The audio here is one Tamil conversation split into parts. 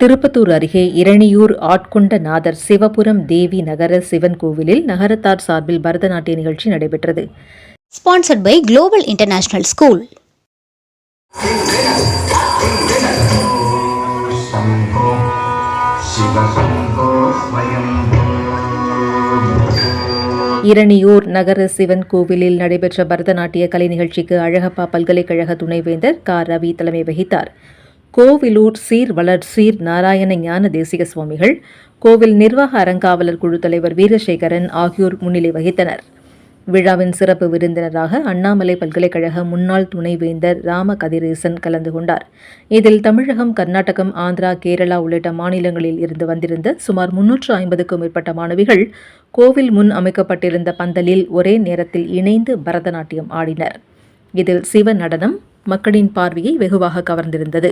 திருப்பத்தூர் அருகே இரணியூர் ஆட்கொண்ட நாதர் சிவபுரம் தேவி நகர சிவன் கோவிலில் நகரத்தார் சார்பில் பரதநாட்டிய நிகழ்ச்சி நடைபெற்றது. Sponsored by global international school Iraniyur நகர சிவன் கோவிலில் நடைபெற்ற பரதநாட்டிய கலை நிகழ்ச்சிக்கு அழகப்பா பல்கலைக்கழக துணைவேந்தர் கா. ரவி தலைமை வகித்தார். கோவிலூர் சீர்வளர் சீர் நாராயண ஞான தேசிக சுவாமிகள் கோவில் நிர்வாக அறங்காவலர் குழு தலைவர் வீரசேகரன் ஆகியோர் முன்னிலை வகித்தனர். விழாவின் சிறப்பு விருந்தினராக அண்ணாமலை பல்கலைக்கழக முன்னாள் துணைவேந்தர் ராம கதிரேசன் கலந்து கொண்டார். இதில் தமிழகம் கர்நாடகம் ஆந்திரா கேரளா உள்ளிட்ட மாநிலங்களில் இருந்து வந்திருந்த சுமார் முன்னூற்று ஐம்பதுக்கும் மேற்பட்ட மாணவிகள் கோவில் முன் அமைக்கப்பட்டிருந்த பந்தலில் ஒரே நேரத்தில் இணைந்து பரதநாட்டியம் ஆடினர். இதில் சிவ நடனம் மக்களின் பார்வையை வெகுவாக கவர்ந்திருந்தது.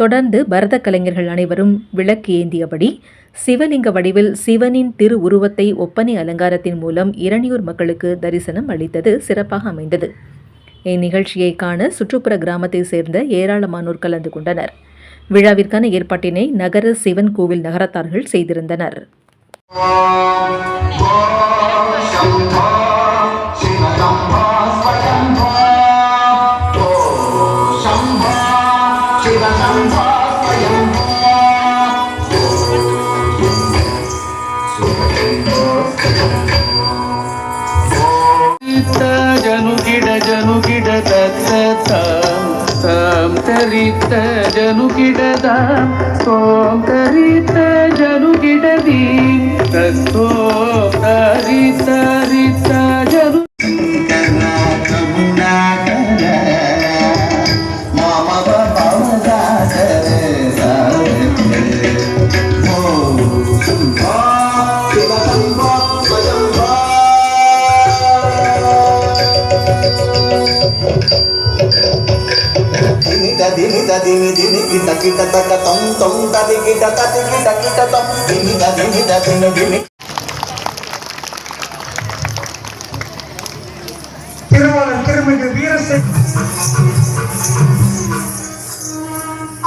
தொடர்ந்து பரத கலைஞர்கள் அனைவரும் விளக்கு ஏந்தியபடி சிவலிங்க வடிவில் சிவனின் திரு உருவத்தை ஒப்பனை அலங்காரத்தின் மூலம் இரணியூர் மக்களுக்கு தரிசனம் அளித்தது சிறப்பாக அமைந்தது. இந்நிகழ்ச்சியை காண சுற்றுப்புற கிராமத்தைச் சேர்ந்த ஏராளமானோர் கலந்து கொண்டனர். விழாவிற்கான ஏற்பாட்டினை நகர சிவன் கோவில் நகரத்தார்கள் செய்திருந்தனர். Shambha, Shambha, ತರಿತ ಜನುಗಿಡದ ಓಂ ತರಿತ ಜನುಗಿಡದಿ ತತ್ತೋ దినిద దిని దిని కిట కిట తక తం తం తది కిట తది కిట కిట తం దినిద దినిద దిని దిని திருமணம் திருமிகு வீரசை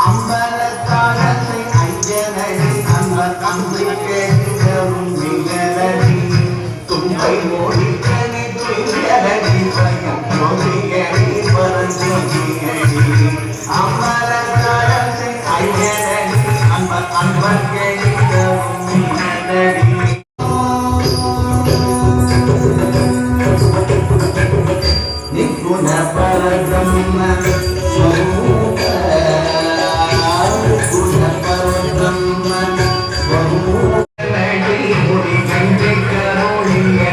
அம்பலத்தாரத்தை ஐயனடி அன்பர் அம்பை கேட்கவும் நிகுண பரபிரம்ம ஸ்வரூப நிகுண பரபிரம்ம ஸ்வரூப நடி முடி கண்டை கரோணிய